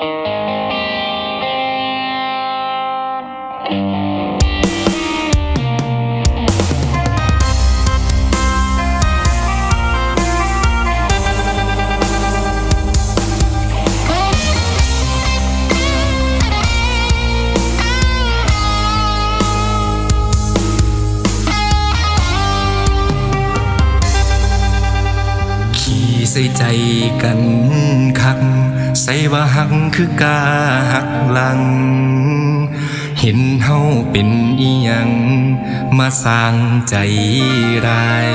Música ส่ใจกันคัก ใส่ว่าหักคือกาหักหลัง เห็นเฮาเป็นอีหยัง มาสร้างใจร้าย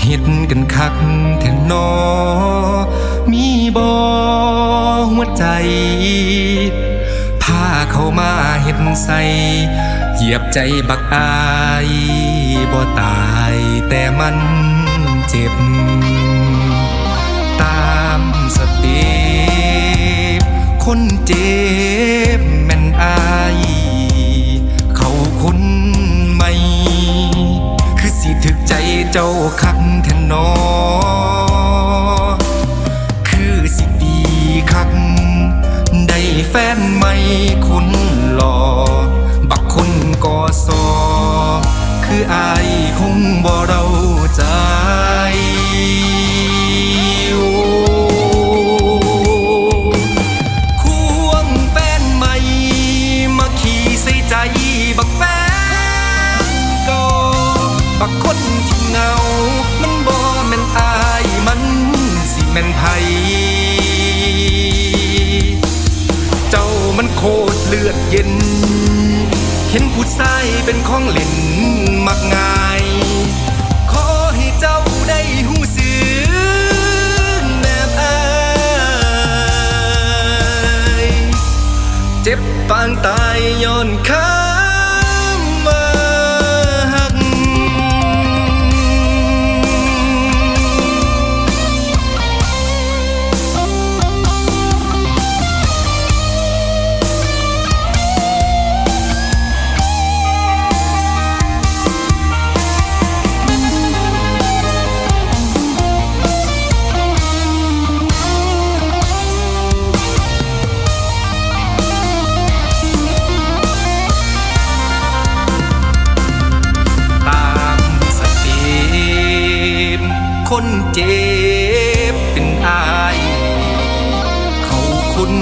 เห็ดกันคักแทนนอ มีบ่หัวใจพาเข้ามาเห็ดใส่เหยียบใจบักอายบ่ตายแต่มัน เจ็บ ตามสติคนเจ็บแม่นอาย เขาคนใหม่คือสิถึกใจเจ้าคักแทนนอคือสิดีคัก ได้แฟนใหม่คนหล่อบักคนกอซอคืออายคงบ่เราใจักคนที่เงา มันบ่แม่นอายมันสิแม่นไผเจ้ามันโคตรเลือดเย็น เห็นผู้ชายเป็นของเล่นมักง่ายขอให้เจ้าได้หูสื่อแบบอายเจ็บปางตายย้อนคำ เจ็บเป็นอาย เขาคน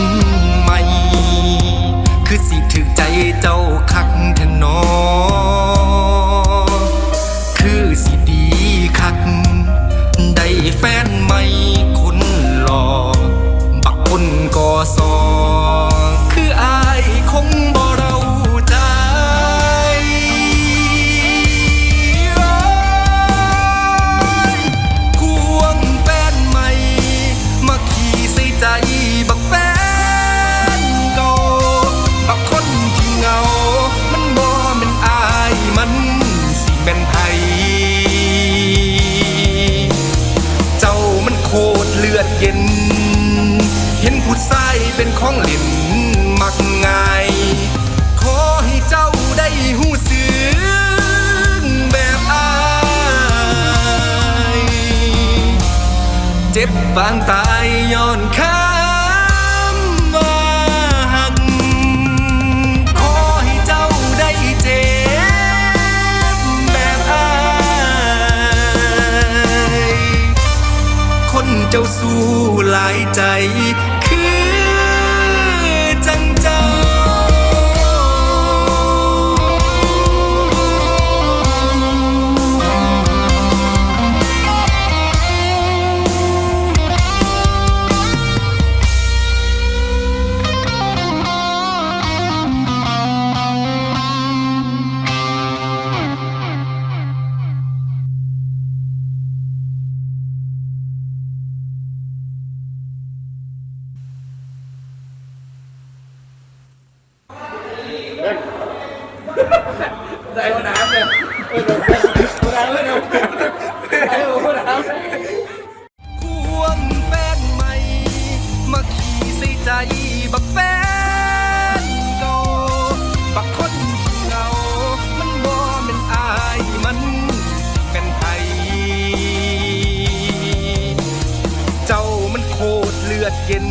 เย็น เห็นผู้ชายเป็นของเล่นมักง่าย ขอให้เจ้าได้หูสึกแบบอายเจ็บปางตายย้อนคำ สู้หลายใจ ได้หัวน้ำเลยเออหัวน้ำเลยนะไอ้หัวน้ำควงแฟนใหม่ มาขี่ใส่ใจบักแฟนเก่าบักคนที่ามันบ่แม่นอายมันสิแม่นไผเจ้ามันโคตรเลือดเย็น